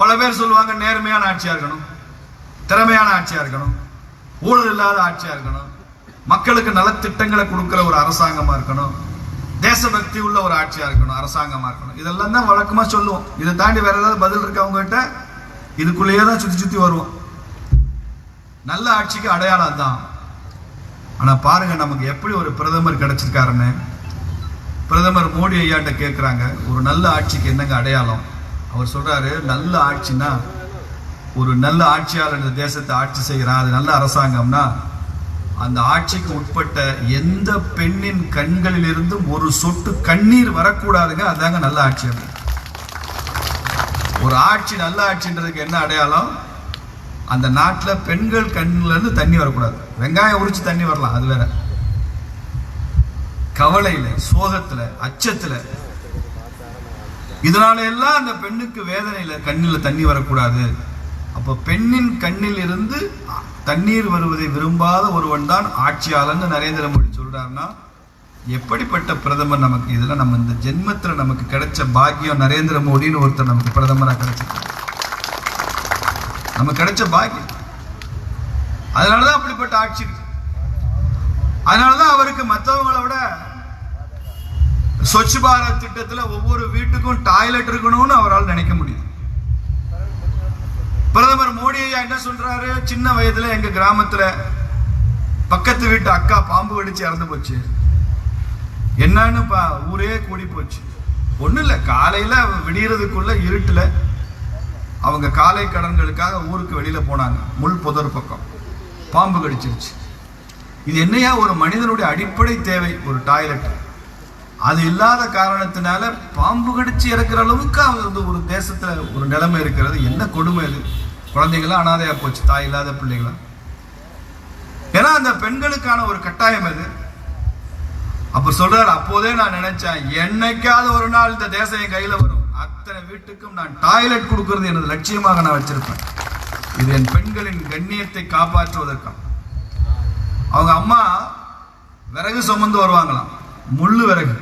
பல பேர் சொல்லுவாங்க நேர்மையான ஆட்சியா இருக்கணும் திறமையான ஆட்சியா இருக்கணும் ஊழல் இல்லாத ஆட்சியா இருக்கணும் மக்களுக்கு நலத்திட்டங்களை கொடுக்கிற ஒரு அரசாங்கமா இருக்கணும் தேசபக்தி உள்ள ஒரு ஆட்சியா இருக்கணும் அரசாங்கமா இருக்கணும். இதெல்லாம் தான் வழக்கமா சொல்லுவோம். இதை தாண்டி வேற ஏதாவது பதில் இருக்கு அவங்க கிட்ட இதுக்குள்ளேயே தான் சுத்தி சுத்தி வருவோம். நல்ல ஆட்சிக்கு அடையாளம் தான் ஆனா பாருங்க நமக்கு எப்படி ஒரு பிரதமர் கிடைச்சிருக்காருன்னு. பிரதமர் மோடி ஐயாட்ட கேட்குறாங்க ஒரு நல்ல ஆட்சிக்கு என்னங்க அடையாளம்? அவர் சொல்றாரு நல்ல ஆட்சினா ஒரு நல்ல ஆட்சியாளர் இந்த தேசத்தை ஆட்சி செய்கிறான் அது நல்ல அரசாங்கம்னா அந்த ஆட்சிக்கு உட்பட்ட எந்த பெண்ணின் கண்களிலிருந்தும் ஒரு சொட்டு கண்ணீர் வரக்கூடாதுங்க அதாங்க நல்ல ஆட்சி ஒரு ஆட்சி நல்ல ஆட்சின்றதுக்கு என்ன அடையாளம்? அந்த நாட்டில் பெண்கள் கண்ணுல இருந்து தண்ணி வரக்கூடாது. வெங்காயம் உரிச்சு தண்ணி வரலாம் அது வேற. கவலையில சோகத்துல அச்சத்துல இதனால எல்லாம் அந்த பெண்ணுக்கு வேதனையில் கண்ணில் தண்ணி வரக்கூடாது. அப்போ பெண்ணின் கண்ணில் இருந்து தண்ணீர் வருவதை விரும்பாத ஒருவன் தான் ஆட்சியாளர்னு நரேந்திர மோடி சொல்றாருன்னா எப்படிப்பட்ட பிரதமர் நமக்கு இதில் நம்ம இந்த ஜென்மத்தில் நமக்கு கிடைச்ச பாக்கியம் நரேந்திர மோடின்னு ஒருத்தர் நமக்கு பிரதமராக கிடைச்சிருக்காரு. நமக்கு கிடைச்ச பாக்கியம். அதனாலதான் அப்படிப்பட்ட ஆட்சி அதனால அதனாலதான் அவருக்கு மற்றவங்களை விட ஸ்வச் பாரத் திட்டத்தில் ஒவ்வொரு வீட்டுக்கும் டாய்லெட் இருக்கணும்னு அவரால் நினைக்க முடியுது. பிரதமர் மோடி ஐயா என்ன சொல்றாரு? சின்ன வயதுல எங்க கிராமத்துல பக்கத்து வீட்டு அக்கா பாம்பு வெடிச்சு இறந்து போச்சு. என்னன்னு பா ஊரே கூடி போச்சு. ஒன்றும் இல்லை காலையில விடியறதுக்குள்ள இருட்டுல அவங்க காலை கடன்களுக்காக ஊருக்கு வெளியில போனாங்க. முள் புதர் பக்கம். பாம்பு கடிச்சிருச்சு. இது என்னையா ஒரு மனிதனுடைய அடிப்படை தேவை? ஒரு டாய்லெட் அது இல்லாத காரணத்தினால பாம்பு கடிச்சு இறக்குற அளவுக்கு அவங்க வந்து ஒரு தேசத்துல ஒரு நிலைமை இருக்கிறது. என்ன கொடுமை இது குழந்தைகளாம் அனாதையா போச்சு தாய் இல்லாத பிள்ளைகளாம் ஏன்னா அந்த பெண்களுக்கான ஒரு கட்டாயம் அது. அப்ப சொல்றாரு அப்போதே நான் நினைச்சேன் என்னைக்காவது ஒரு நாள் இந்த தேசம் என் கையில வரும். அத்தனை வீட்டுக்கும் நான் டாய்லெட் கொடுக்கறது எனது லட்சியமாக நான் வச்சிருப்பேன். இது என் பெண்களின் கண்ணியத்தை காப்பாற்றுவதற்காக. அவங்க அம்மா விறகு சுமந்து வருவாங்களாம். முள்ளு விறகு.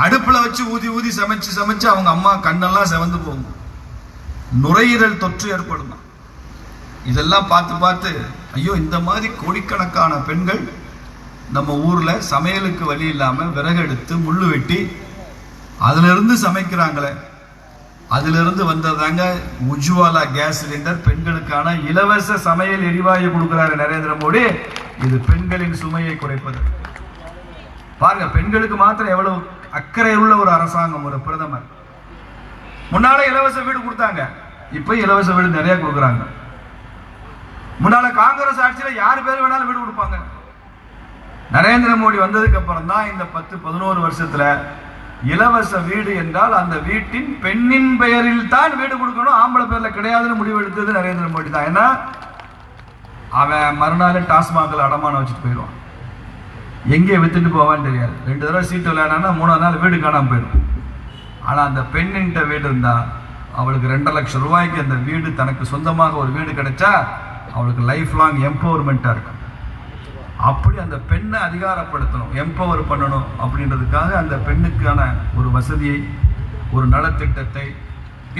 அடுப்புல வச்சு ஊதி ஊதி சமைச்சு சமைச்சு அவங்க அம்மா கண்ணெல்லாம் செவந்து போகும். நுரையீரல் தொற்று ஏற்படும்? இதெல்லாம் பார்த்து பார்த்து ஐயோ இந்த மாதிரி கோடிக்கணக்கான பெண்கள் நம்ம ஊர்ல சமையலுக்கு வழி இல்லாம விறகு எடுத்து முள்ளு வெட்டி அதுல இருந்து சமைக்கிறாங்களே. அதுல இருந்து வந்ததாங்க உஜ்வாலா கேஸ் சிலிண்டர். பெண்களுக்கான இலவச சமையல் எரிவாயு கொடுக்கிறாரு நரேந்திர மோடி. இது பெண்களின் சுமையை குறைப்பது. பாருங்க பெண்களுக்கு மாத்திரம் எவ்வளவு அக்கறை உள்ள ஒரு அரசாங்கம் ஒரு பிரதமர். முன்னால இலவச வீடு கொடுத்தாங்க. இப்ப இலவச வீடு நிறைய கொடுக்குறாங்க. முன்னால காங்கிரஸ் ஆட்சியில யார் பேர் வேணாலும் வீடு கொடுப்பாங்க. நரேந்திர மோடி வந்ததுக்கு அப்புறம் தான் இந்த பத்து பதினோரு வருஷத்துல இலவச வீடு என்றால் அந்த வீட்டின் பெண்ணின் பெயரில் தான் வீடு கொடுக்கணும். ஆம்பளை பேர்ல கிடையாதுன்னு முடிவு எடுத்தது நரேந்திர மோடி தான். ஏன்னா அவன் மறுநாள் டாஸ்மாகில் அடமானம் வச்சுட்டு போயிடுவான். எங்கே வித்துட்டு போவான்னு தெரியாது. ரெண்டு தடவை சீட்டு விளையாடானா மூணாவது நாள் வீடு காணாம போயிடும். ஆனால் அந்த பெண்ணின்ட்ட வீடு இருந்தால் அவளுக்கு ரெண்டரை லட்சம் ரூபாய்க்கு அந்த வீடு தனக்கு சொந்தமாக ஒரு வீடு கிடைச்சா அவளுக்கு லைஃப் லாங் எம்பவர்மெண்ட்டாக இருக்கும். அப்படி அந்த பெண்ணை அதிகாரப்படுத்தணும் எம்பவர் பண்ணணும் அப்படின்றதுக்காக அந்த பெண்ணுக்கான ஒரு வசதியை ஒரு நலத்திட்டத்தை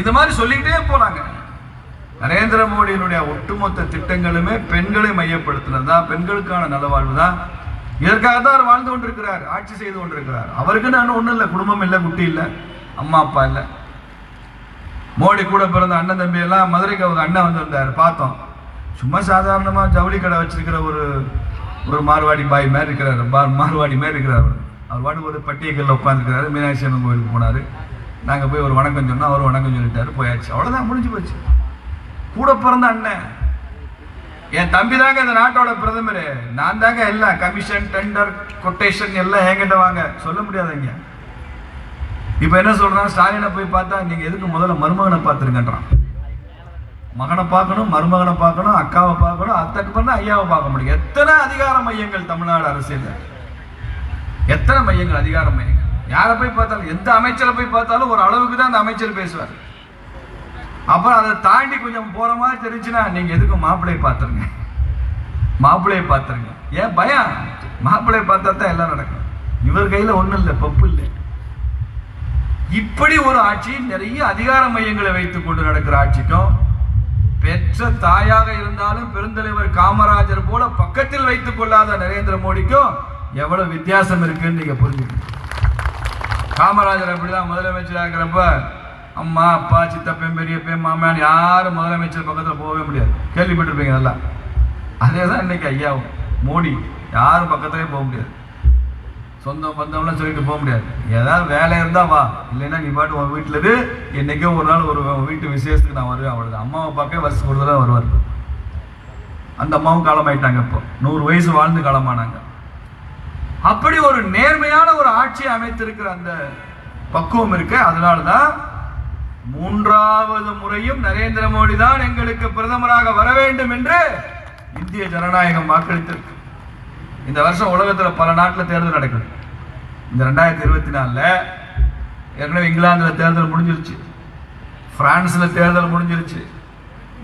இது மாதிரி சொல்லிக்கிட்டே போனாங்க நரேந்திர மோடியினுடைய ஒட்டுமொத்த திட்டங்களுமே பெண்களை மையப்படுத்தினது தான் பெண்களுக்கான நலவாழ்வு தான் இதற்காக தான் அவர் வாழ்ந்து கொண்டிருக்கிறார் ஆட்சி செய்து கொண்டிருக்கிறார். அவருக்கு நான் ஒன்றும் இல்லை குடும்பம் இல்லை குட்டி இல்லை அம்மா அப்பா இல்லை. மோடி கூட பிறந்த அண்ணன் தம்பி எல்லாம் மதுரைக்கு அவங்க அண்ணன் வந்திருந்தார் பார்த்தோம். சும்மா சாதாரணமாக ஜவுளி கடை வச்சிருக்கிற ஒரு ஒரு மார்வாடி பாய் மாதிரி இருக்கிறார் பார் மார்வாடி மாதிரி இருக்கிறார் அவர். அவர் பாட்டு ஒரு பட்டியக்கல்ல உட்காந்துருக்கிறாரு மீனாட்சி அம்மன் கோயிலுக்கு போனாரு. நாங்கள் போய் ஒரு வணக்கம் சொன்னால் அவர் வணக்கம் சொல்லிட்டாரு போயாச்சு. அவ்வளோதான் முடிஞ்சு போச்சு. கூட பிறந்த அண்ணன் என் தம்பி தாங்க இந்த நாட்டோட பிரதமர். நான் தாங்க எல்லாம் கமிஷன் டெண்டர் கொட்டேஷன் எல்லாம் என்கிட்ட வாங்க. சொல்ல முடியாதுங்க. இப்போ என்ன சொல்றான்? ஸ்டாலினை போய் பார்த்தா நீங்க எதுக்கு முதல்ல மருமகனை பார்த்துருங்கன்றான். மகனை பார்க்கணும் மருமகனை பார்க்கணும் அக்காவை பார்க்கணும் அத்தைக்கு பிறகு ஐயாவை பார்க்க முடியும். எத்தனை அதிகார மையங்கள் தமிழ்நாடு அரசியல் எத்தனை மையங்கள் அதிகார மையங்கள்? யாரை போய் பார்த்தாலும் எந்த அமைச்சரை போய் பார்த்தாலும் ஒரு அளவுக்கு தான் அந்த அமைச்சர் பேசுவார். அப்புறம் அதை தாண்டி கொஞ்சம் போற மாதிரி தெரிஞ்சுன்னா நீங்க எதுக்கு மாப்பிள்ளையை பார்த்துருங்க. மாப்பிள்ளையை பார்த்துருங்க. ஏன் பயம்? மாப்பிள்ளையை பார்த்தா தான் எல்லாம் நடக்கும். இவர் கையில ஒண்ணும் இல்லை பப்பு இல்லை. இப்படி ஒரு ஆட்சி நிறைய அதிகார மையங்களை வைத்துக் கொண்டு நடக்கிற ஆட்சிக்கும் பெற்ற தாயாக இருந்தாலும் பெருந்தலைவர் காமராஜர் போல பக்கத்தில் வைத்துக் கொள்ளாத நரேந்திர மோடிக்கும் எவ்வளவு வித்தியாசம் இருக்குன்னு நீங்க புரிஞ்சுக்கணும். காமராஜர் அப்படிதான் முதலமைச்சராக இருக்கிறப்ப அம்மா அப்பா சித்தப்பன் பெரியப்பன் மாமன் யாரும் முதலமைச்சர் பக்கத்தில் போகவே முடியாது. கேள்விப்பட்டிருப்பீங்க நல்லா. அதே தான் இன்னைக்கு ஐயாவும். மோடி யாரும் பக்கத்துலேயே போக முடியாது. சொந்தம் பந்தம்லாம் சொல்லிட்டு போக முடியாது. ஏதாவது வேலை இருந்தால் வா. இல்லைன்னா நீ பாட்டு உன் வீட்டில் இரு. என்னைக்கோ ஒரு நாள் ஒரு வீட்டு விசேஷத்துக்கு நான் வருவேன் அவ்வளோதான் அம்மாவை பார்க்க வருஷத்துக்கு ஒரு தடவை வருவார். அந்த அம்மாவும் காலமாயிட்டாங்க இப்போ. நூறு வயசு வாழ்ந்து காலமானாங்க. அப்படி ஒரு நேர்மையான ஒரு ஆட்சியை அமைத்திருக்கிற அந்த பக்குவம் இருக்கு. அதனால தான் மூன்றாவது முறையும் நரேந்திர மோடி தான் எங்களுக்கு பிரதமராக வர வேண்டும் என்று இந்திய ஜனநாயகம் வாக்களித்திருக்கு. இந்த வருஷம் உலகத்தில் பல நாட்டில் தேர்தல் நடக்குது. இந்த ரெண்டாயிரத்தி இருபத்தி நாலில் ஏற்கனவே இங்கிலாந்தில் தேர்தல் முடிஞ்சிருச்சு. பிரான்ஸில் தேர்தல் முடிஞ்சிருச்சு.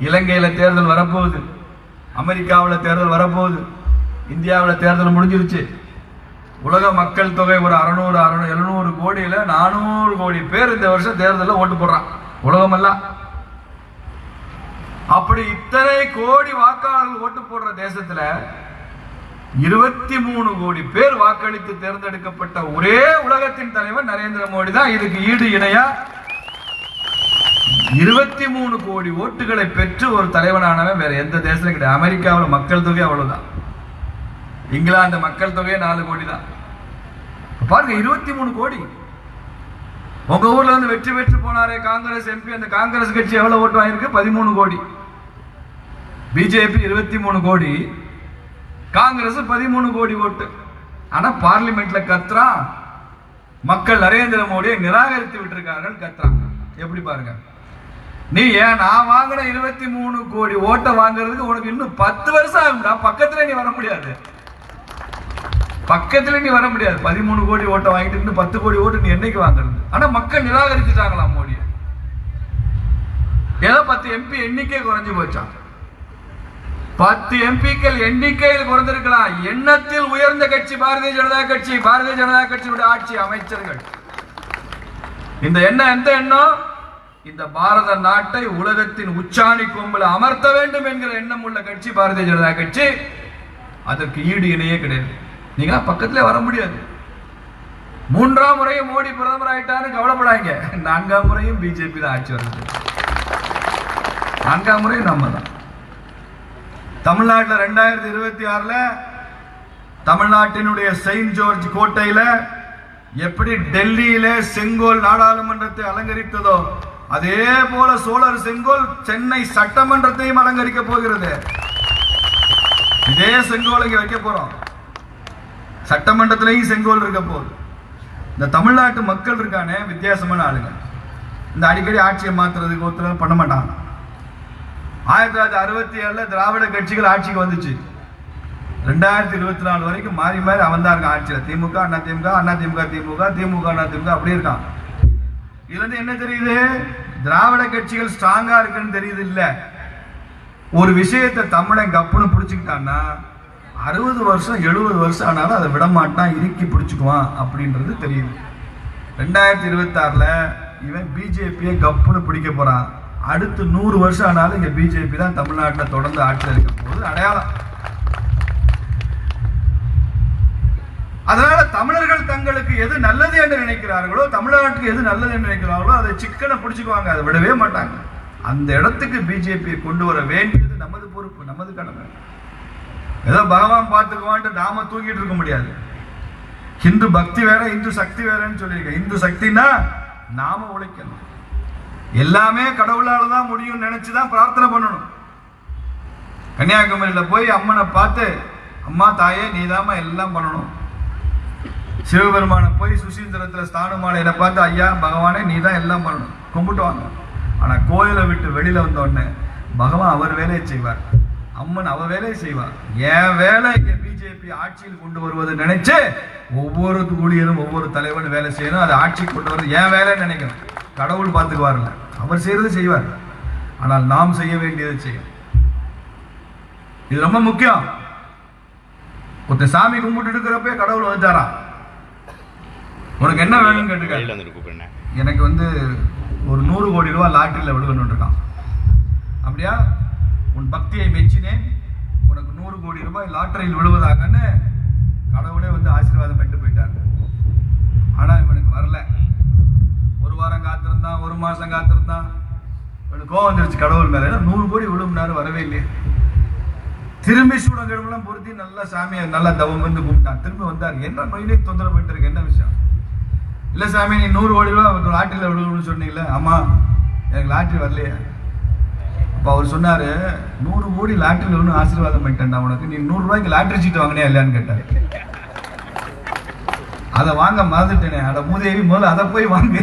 இலங்கையில் தேர்தல் வரப்போகுது. அமெரிக்காவில் தேர்தல் வரப்போகுது. இந்தியாவில் தேர்தல் முடிஞ்சிருச்சு. உலக மக்கள் தொகை ஒரு அறநூறு அறுநூறு எழுநூறு கோடியில நானூறு கோடி பேர் இந்த வருஷம் தேர்தலில் ஓட்டு போடுறான். உலகமெல்லாம் அப்படி இத்தனை கோடி வாக்காளர்கள் ஓட்டு போடுற தேசத்தில் இருபத்தி மூணு கோடி பேர் வாக்களித்து தேர்ந்தெடுக்கப்பட்ட ஒரே உலகத்தின் தலைவர் நரேந்திர மோடி தான். இதுக்கு ஈடு இணையா இருபத்தி மூணு கோடி ஓட்டுகளை பெற்று ஒரு தலைவனானவன் வேற எந்த தேசத்திலும் கிடையாது. அமெரிக்காவில் மக்கள் தொகை அவ்வளவுதான். இங்கிலாந்து மக்கள் தொகையே நாலு கோடி தான். பாருங்க இருபத்தி மூணு கோடி. உங்க ஊர்ல வந்து வெற்றி பெற்று போனாரே காங்கிரஸ் எம்பி அந்த காங்கிரஸ் கட்சி எவ்வளவு ஓட்டு வாங்கியிருக்கு? பதிமூணு கோடி. பிஜேபி இருபத்தி மூணு கோடி. காங்கிரஸ் பதிமூணு கோடி ஓட்டு. ஆனா பார்லிமெண்ட்ல கத்துறான் மக்கள் நரேந்திர மோடியை நிராகரித்து விட்டிருக்கார்கள் கத்துறாங்க எப்படி பாருங்க. நீ ஏன் நான் வாங்கின இருபத்தி மூணு கோடி ஓட்டை வாங்குறதுக்கு உனக்கு இன்னும் பத்து வருஷம் ஆகும்டா. பக்கத்துல நீ வர முடியாது. பக்கத்துல நீ வர முடியாது. பதிமூணு கோடி ஓட்டை வாங்கிட்டு இருந்து பத்து கோடி ஓட்டு நீ என்னைக்கு வாங்குறது? ஆனா மக்கள் நிராகரிச்சுட்டாங்களாம் மோடியை ஏதோ பத்து எம்பி எண்ணிக்கை குறைஞ்சு போச்சான் பத்து எம்பிக்கள் எண்ணிக்கையில் குறைந்திருக்கலாம் எண்ணத்தில் உயர்ந்த கட்சி பாரதிய ஜனதா கட்சி பாரதிய ஜனதா கட்சியுடைய ஆட்சி அமைச்சர்கள். இந்த எண்ணம் எந்த எண்ணம்? இந்த பாரத நாட்டை உலகத்தின் உச்சாணி கொம்பில் அமர்த்த வேண்டும் என்கிற எண்ணம் உள்ள கட்சி பாரதிய ஜனதா கட்சி அதற்கு ஈடு இணையே கிடையாது. நீங்க பக்கத்துல வர முடியாது. மூன்றாம் முறையும் மோடி பிரதமர் ஆயிட்டான்னு கவலைப்படாங்க நான்காம் முறையும் பிஜேபி தான் ஆட்சி வருது நான்காம் முறையும் நம்ம தான் தமிழ்நாட்டில் ரெண்டாயிரத்தி இருபத்தி ஆறுல தமிழ்நாட்டினுடைய செயின்ட் ஜார்ஜ் கோட்டையில எப்படி டெல்லியில செங்கோல் நாடாளுமன்றத்தை அலங்கரித்ததோ அதே போல சோழர் செங்கோல் சென்னை சட்டமன்றத்தையும் அலங்கரிக்க போகிறது. இதே செங்கோல் இங்க வைக்க போறோம். சட்டமன்றத்திலையும் செங்கோல் இருக்க போகுது. இந்த தமிழ்நாட்டு மக்கள் இருக்கானே வித்தியாசமான ஆளுங்க. இந்த அடிக்கடி ஆட்சியை மாத்துறதுக்கு ஒருத்தர் பண்ண மாட்டாங்க. ஆயிரத்தி தொள்ளாயிரத்தி அறுபத்தி ஏழுல திராவிட கட்சிகள் ஆட்சிக்கு வந்துச்சு. ரெண்டாயிரத்தி இருபத்தி நாலு வரைக்கும் மாறி மாறி அவன் தான் இருக்கான் ஆட்சியில். திமுக அண்ணா திமுக அண்ணா திமுக திமுக திமுக அண்ணா திமுக அப்படி இருக்கான். இதுல இருந்து என்ன தெரியுது? திராவிட கட்சிகள் ஸ்ட்ராங்கா இருக்குன்னு தெரியுது இல்ல. ஒரு விஷயத்தை தமிழன் கப்புன்னு பிடிச்சுக்கிட்டான்னா அறுபது வருஷம் எழுபது வருஷம் ஆனாலும் அதை விட மாட்டான் இறுக்கி பிடிச்சிக்குவான் அப்படின்றது தெரியுது. ரெண்டாயிரத்தி இருபத்தாறுல இவன் பிஜேபியை கப்புன்னு பிடிக்க போறான். அடுத்து நூறு வருஷம் ஆனாலும் இங்கே பிஜேபி தான் தமிழ்நாட்டில் தொடர்ந்து ஆட்சியில் இருக்க போது அடையாளம். அதனால தமிழர்கள் தங்களுக்கு எது நல்லது என்று நினைக்கிறார்களோ தமிழ்நாட்டுக்கு எது நல்லது என்று நினைக்கிறார்களோ அதை சிக்கனை பிடிச்சிக்குவாங்க அதை விடவே மாட்டாங்க. அந்த இடத்துக்கு பிஜேபியை கொண்டு வர வேண்டியது நமது பொறுப்பு நமது கடமை. ஏதோ பகவான் பார்த்துக்குவான்ட்டு நாம தூங்கிட்டு இருக்க முடியாது. ஹிந்து பக்தி வேற இந்து சக்தி வேறன்னு சொல்லியிருக்கேன். இந்து சக்தினா நாம உழைக்கணும். எல்லாமே கடவுளால தான் முடியும்னு நினைச்சு தான் பிரார்த்தனை பண்ணணும். கன்னியாகுமரியில போய் அம்மனை பார்த்து அம்மா தாயே நீதாம்மா எல்லாம் பண்ணணும். சிவபெருமானை போய் சுசீந்திரத்தில் ஸ்தானமாலையில பார்த்து ஐயா பகவானே நீ தான் எல்லாம் பண்ணணும். கும்பிட்டு வாங்க ஆனா கோயிலை விட்டு வெளியில வந்த உடனே பகவான் அவர் வேலையை செய்வார். அம்மன் அவ வேலையை செய்வார் என் வேலை இங்க பிஜேபி ஆட்சியில் கொண்டு வருவது நினைச்சு ஒவ்வொரு ஊழியரும் ஒவ்வொரு தலைவனும் வேலை செய்யணும். அதை ஆட்சிக்கு கொண்டு வருது என் வேலைன்னு நினைக்கணும். கடவுள் பார்த்துக்குவார்ல அவர் செய்யறது செய்வார். ஆனால் நாம் செய்ய வேண்டியதை செய்யும் இது ரொம்ப முக்கியம். ஒருத்தன் சாமி கும்பிட்டு இருக்கிறப்பே கடவுள் வந்துட்டாரா? உனக்கு என்ன வேணும்னு கேட்டுக்க. எனக்கு வந்து ஒரு நூறு கோடி ரூபாய் லாட்டரியில் விழுகணும்னு இருக்கான். அப்படியா? உன் பக்தியை மெச்சினேன். உனக்கு நூறு கோடி ரூபாய் லாட்டரியில் விழுவதாகன்னு கடவுளே வந்து ஆசீர்வாதம் பண்ணிட்டு போயிட்டாங்க ஆனால் இவனுக்கு வரல. ஒரு வாரம் காத்திருந்தான் ஒரு மாதம் காத்திருந்தான் இவனுக்கு கோவம் வந்துருச்சு கடவுள் மேலே. ஏன்னா நூறு கோடி விழும்னாரு வரவே இல்லையே. திரும்பி சூடங்கிழமெல்லாம் பொருத்தி நல்லா சாமியை நல்லா தவம் வந்து கூப்பிட்டான் திரும்பி வந்தார். என்ன நோயிலே தொந்தரவு பண்ணிட்டு என்ன விஷயம்? இல்லை சாமி நீ நூறு கோடி ரூபா லாட்டரியில் விழுவுன்னு சொன்னீங்களே ஆமாம் எனக்கு லாட்டரி வரலையே. இப்போ அவர் சொன்னாரு நூறு கோடி லாட்டரியில் ஒன்று ஆசீர்வாதம் பண்ணிட்டேன்டா உனக்கு. நீ நூறு ரூபாய்க்கு லாட்டரி சீட்டு வாங்கினே இல்லையான்னு கேட்டாரு. அதை வாங்க மறந்துட்டேனே. அட மூதேவி முதல்ல அதை போய் வாங்கு.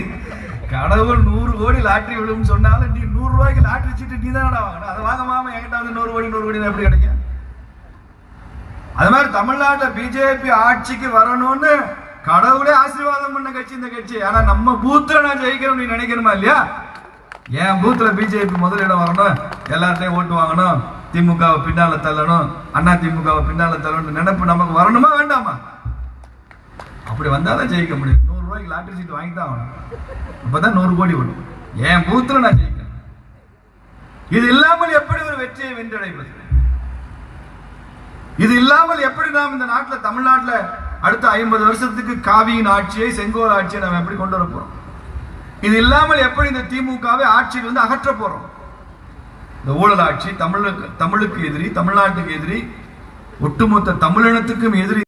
கடவுள் நூறு கோடி லாட்டரி விழும்னு சொன்னாலும் நீ நூறு ரூபாய்க்கு லாட்டரி சீட்டு நீ தானடா வாங்கணும் அதை வாங்க மாமா என்கிட்ட வந்து நூறு கோடி நூறு கோடி எப்படி கிடைக்கும்? அது மாதிரி தமிழ்நாட்டுல பிஜேபி ஆட்சிக்கு வரணும்னு கடவுளே ஆசீர்வாதம் பண்ண கட்சி இந்த கட்சி. ஆனா நம்ம பூத்துல நான் ஜெயிக்கிறோம் நீ நினைக்கணுமா இல்லையா? என் பூத்துல பிஜேபி முதலிடம் வரணும்? எல்லார்ட்டையும் ஓட்டு வாங்கணும். திமுகவை பின்னால தள்ளணும். அண்ணா திமுகவை பின்னால தள்ளணும் நினைப்பு நமக்கு வரணுமா வேண்டாமா? அப்படி வந்தாதான் ஜெயிக்க முடியும். நூறு ரூபாய்க்கு லாட்டரி சீட் வாங்கி தான் ஆகணும். அப்பதான் நூறு கோடி வரும். என் பூத்துல நான் ஜெயிக்கிறேன் இது இல்லாமல் எப்படி ஒரு வெற்றியை வென்றடைவது? இது இல்லாமல் எப்படி நாம் இந்த நாட்டுல தமிழ்நாட்டுல அடுத்த ஐம்பது வருஷத்துக்கு காவியின் ஆட்சியை செங்கோல் ஆட்சியை நம்ம எப்படி கொண்டு வர போறோம்? இது இல்லாமல் எப்படி இந்த திமுகவை ஆட்சியில் வந்து அகற்ற போறோம்? இந்த ஊழல் ஆட்சி தமிழுக்கு தமிழுக்கு எதிரி தமிழ்நாட்டுக்கு எதிரி ஒட்டுமொத்த தமிழினத்துக்கும் எதிரி